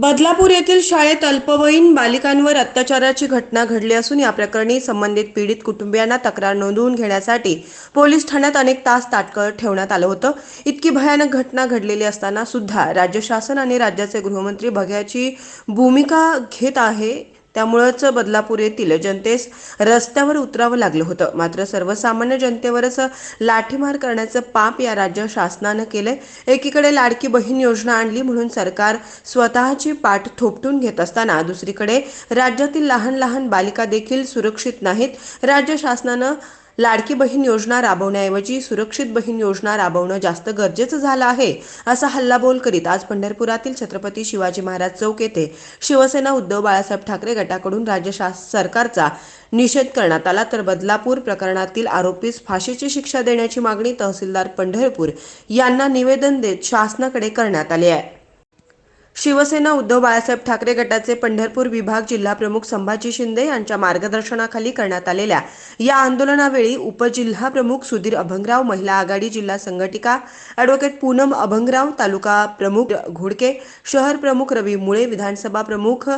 बदलापूर येथील शाळेत अल्पवयीन बालिकांवर अत्याचाराची घटना घडली असून या प्रकरणी संबंधित पीडित कुटुंबियांना तक्रार नोंदवून घेण्यासाठी पोलीस ठाण्यात अनेक तास ताटकळत ठेवण्यात आलं होतं. इतकी भयानक घटना घडलेली असताना सुद्धा राज्य शासन आणि राज्याचे गृहमंत्री बघ्याची भूमिका घेत आहे. त्यामुळंच बदलापूर येथील जनतेस रस्त्यावर उतरावं लागलं होतं. मात्र सर्वसामान्य जनतेवरच लाठीमार करण्याचं पाप या राज्य शासनानं केलंय. एकीकडे लाडकी बहीण योजना आणली म्हणून सरकार स्वतःची पाठ थोपटून घेत असताना दुसरीकडे राज्यातील लहान लहान बालिका देखील सुरक्षित नाहीत. राज्य शासनानं लाडकी बहीण योजना राबवण्याऐवजी सुरक्षित बहीण योजना राबवणं जास्त गरजेचं झालं आहे असा हल्लाबोल करीत आज पंढरपुरातील छत्रपती शिवाजी महाराज चौक येथे शिवसेना उद्धव बाळासाहेब ठाकरे गटाकडून राज्य शास सरकारचा निषेध करण्यात आला. तर बदलापूर प्रकरणातील आरोपीस फाशीची शिक्षा देण्याची मागणी तहसीलदार पंढरपूर यांना निवेदन देत शासनाकडे करण्यात आली आहे. शिवसेना उद्धव बाळासाहेब ठाकरे गटाचे पंढरपूर विभाग जिल्हाप्रमुख संभाजी शिंदे यांच्या मार्गदर्शनाखाली करण्यात आलेल्या या आंदोलनावेळी उपजिल्हा प्रमुख सुधीर अभंगराव महिला आघाडी जिल्हा संघटिका ॲडव्होकेट पूनम अभंगराव तालुका प्रमुख घोडके शहर प्रमुख रवी मुळे विधानसभा प्रमुख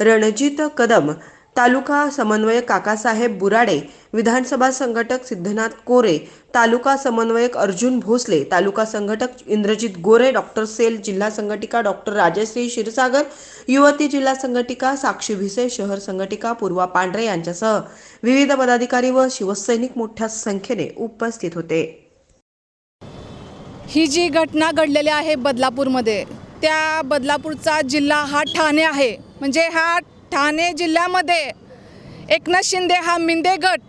रणजित कदम तालुका समन्वयक काकासाहेब बुराडे विधानसभा संघटक सिद्धनाथ कोरे तालुका समन्वयक अर्जुन भोसले तालुका संघटक इंद्रजित गोरे डॉक्टर सेल जिल्हा संघटिका डॉक्टर राजश्री क्षीरसागर युवती जिल्हा संघटिका साक्षी भिसे शहर संघटिका पूर्वा पांढरे यांच्यासह विविध पदाधिकारी व शिवसैनिक मोठ्या संख्येने उपस्थित होते. ही जी घटना घडलेली आहे बदलापूरमध्ये त्या बदलापूरचा जिल्हा हा ठाणे आहे. म्हणजे हा ठाणे जिल्ह्यामध्ये एकनाथ शिंदे हा मिंदे गट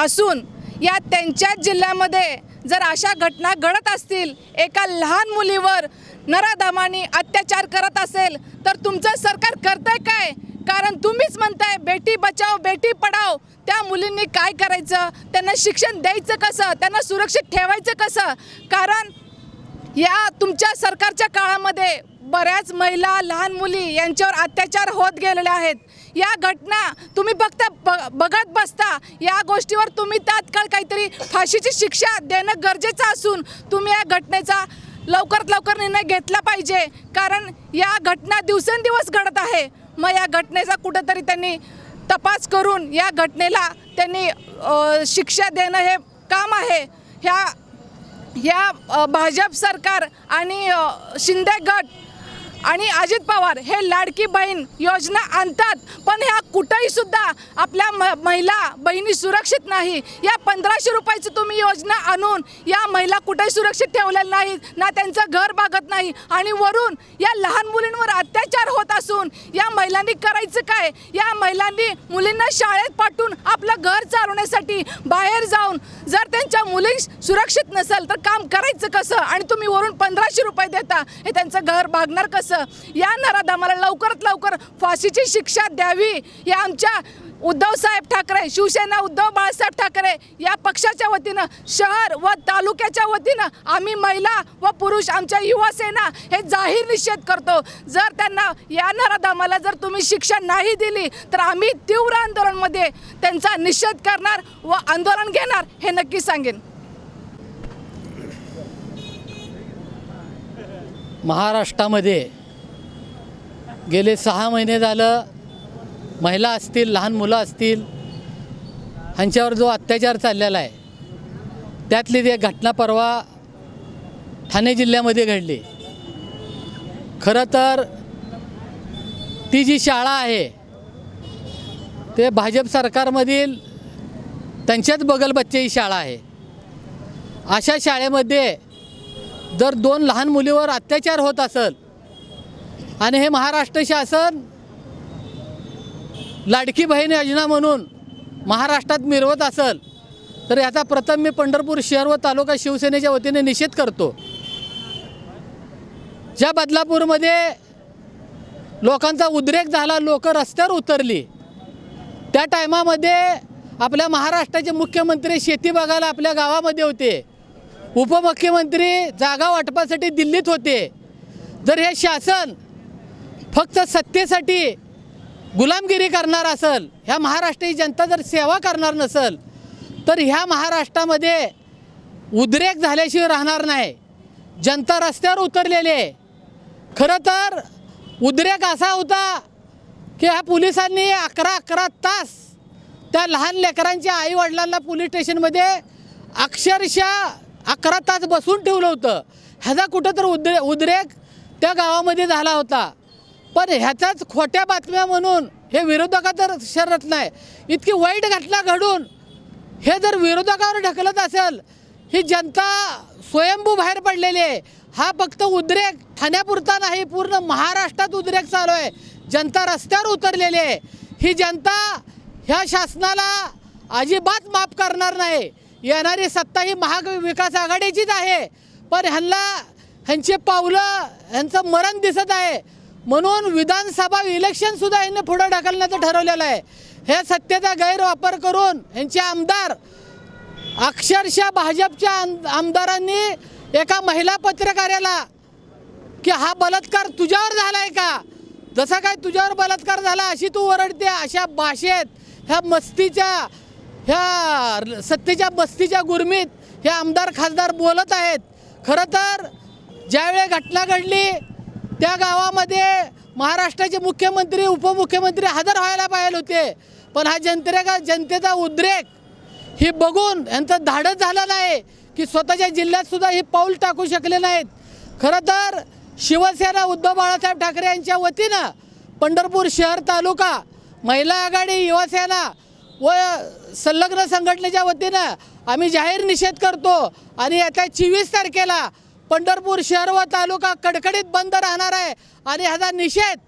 असून या त्यांच्याच जिल्ह्यामध्ये जर अशा घटना घडत असतील एका लहान मुलीवर नराधमानी अत्याचार करत असेल तर तुमचं सरकार करतंय काय? कारण तुम्हीच म्हणताय बेटी बचाव बेटी पढाव त्या मुलींनी काय करायचं? त्यांना शिक्षण द्यायचं कसं? त्यांना सुरक्षित ठेवायचं कसं? कारण या तुमच्या सरकारच्या काळामध्ये बऱ्याच महिला लहान मुली यांच्यावर अत्याचार होत गेलेले आहेत. या घटना तुम्ही फक्त ब बघत बसता. या गोष्टीवर तुम्ही तात्काळ काहीतरी फाशीची शिक्षा देणं गरजेचं असून तुम्ही या घटनेचा लवकरात लवकर निर्णय घेतला पाहिजे. कारण या घटना दिवसेंदिवस घडत आहे. मग या घटनेचा कुठंतरी त्यांनी तपास करून या घटनेला त्यांनी शिक्षा देणं हे काम आहे. ह्या या भाजप सरकार आणि शिंदे गट आणि अजित पवार हे लाडकी बहीण योजना आणतात. पण ह्या कुठेही सुद्धा आपल्या म महिला बहिणी सुरक्षित नाही. या पंधराशे रुपयाची तुम्ही योजना आणून या महिला कुठेही सुरक्षित ठेवलेल्या नाहीत ना त्यांचं घर बागत नाही आणि वरून या लहान मुलींवर अत्याचार होत असून या महिलांनी करायचं काय? या महिलांनी मुलींना शाळेत पाठवून आपलं घर चालवण्यासाठी बाहेर जाऊन जर त्यांच्या मुली सुरक्षित नसेल तर काम करायचं कसं? आणि तुम्ही वरून पंधराशे रुपये देता हे त्यांचं घर भागणार कसं? या नराधामाला लवकरात लवकर फाशीची शिक्षा द्यावी या आमच्या उद्धव साहेब ठाकरे शिवसेना उद्धव बाळासाहेब ठाकरे या पक्षाच्या वतीनं शहर व तालुक्याच्या वतीनं आम्ही महिला व पुरुष आमच्या युवा सेना हे जाहीर निषेध करतो. जर त्यांना या नराधामाला जर तुम्ही शिक्षा नाही दिली तर आम्ही तीव्र आंदोलनमध्ये त्यांचा निषेध करणार व आंदोलन घेणार हे नक्की सांगेन. महाराष्ट्रामध्ये गेले सहा महिने झालं महिला असतील लहान मुलं असतील ह्यांच्यावर जो अत्याचार चाललेला आहे त्यातली ती एक घटना परवा ठाणे जिल्ह्यामध्ये घडली. खरं तर ती जी शाळा आहे ते भाजप सरकारमधील त्यांच्याच बगलबच्चे ही शाळा आहे. अशा शाळेमध्ये जर दोन लहान मुलीवर अत्याचार होत असेल आणि हे महाराष्ट्र शासन लाडकी बहीण योजना म्हणून महाराष्ट्रात मिरवत असेल तर याचा प्रथम मी पंढरपूर शहर व तालुका शिवसेनेच्या वतीने निषेध करतो. ज्या बदलापूरमध्ये लोकांचा उद्रेक झाला लोक रस्त्यावर उतरली त्या टायमामध्ये आपल्या महाराष्ट्राचे मुख्यमंत्री शेती बघायला आपल्या गावामध्ये होते. उपमुख्यमंत्री जागा वाटपासाठी दिल्लीत होते. जर हे शासन फक्त सत्तेसाठी गुलामगिरी करणार असेल ह्या महाराष्ट्राची जनता जर सेवा करणार नसेल तर ह्या महाराष्ट्रामध्ये उद्रेक झाल्याशिवाय राहणार नाही. जनता रस्त्यावर उतरलेली आहे. खरं तर उद्रेक असा होता की ह्या पोलिसांनी अकरा अकरा तास त्या लहान लेकरांच्या आईवडिलांना पोलीस स्टेशनमध्ये अक्षरशः अकरा तास बसून ठेवलं होतं. ह्याचा कुठं तर उद्रे उद्रेक त्या गावामध्ये झाला होता. पण ह्याच्याच खोट्या बातम्या म्हणून हे विरोधकात तर शरत नाही. इतकी वाईट घटना घडून हे जर विरोधकावर ढकलत असेल ही जनता स्वयंभू बाहेर पडलेली आहे. हा फक्त उद्रेक ठाण्यापुरता नाही पूर्ण महाराष्ट्रात उद्रेक चालू आहे. जनता रस्त्यावर उतरलेली आहे. ही जनता ह्या शासनाला अजिबात माफ करणार नाही. येणारी सत्ता ही महाविकास आघाडीचीच आहे. पण ह्यांना ह्यांचे पावलं ह्यांचं मरण दिसत आहे. म्हणून विधानसभा इलेक्शनसुद्धा यांनी पुढं ढकलण्याचं ठरवलेलं आहे. हे सत्तेचा गैरवापर करून ह्यांचे आमदार अक्षरशः भाजपच्या आम- आमदारांनी एका महिला पत्रकाराला की हा बलात्कार तुझ्यावर झालाय का? जसा काय तुझ्यावर बलात्कार झाला अशी तू ओरडते अशा भाषेत ह्या मस्तीच्या ह्या सत्तेच्या मस्तीच्या गुरमीत हे आमदार खासदार बोलत आहेत. खरं तर ज्यावेळी घटना घडली त्या गावामध्ये महाराष्ट्राचे मुख्यमंत्री उपमुख्यमंत्री हजर व्हायला पाहिजे होते. पण हा जनतेचा जनतेचा उद्रेक ही बघून यांचं धाडस झालं नाही की स्वतःच्या जिल्ह्यात सुद्धा हे पाऊल टाकू शकले नाहीत. खरं तर शिवसेना उद्धव बाळासाहेब ठाकरे यांच्या वतीनं पंढरपूर शहर तालुका महिला आघाडी युवासेना व संलग्न संघटनेच्या वतीनं आम्ही जाहीर निषेध करतो. आणि येत्या चोवीस तारखेला पंढरपूर शहर व तालुका कडकडीत बंद राहणार आहे आणि ह्याचा निषेध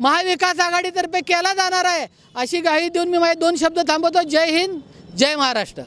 महाविकास आघाडीतर्फे केला जाणार आहे. अशी ग्वाही देऊन मी माझे दोन शब्द थांबवतो. जय हिंद जय महाराष्ट्र.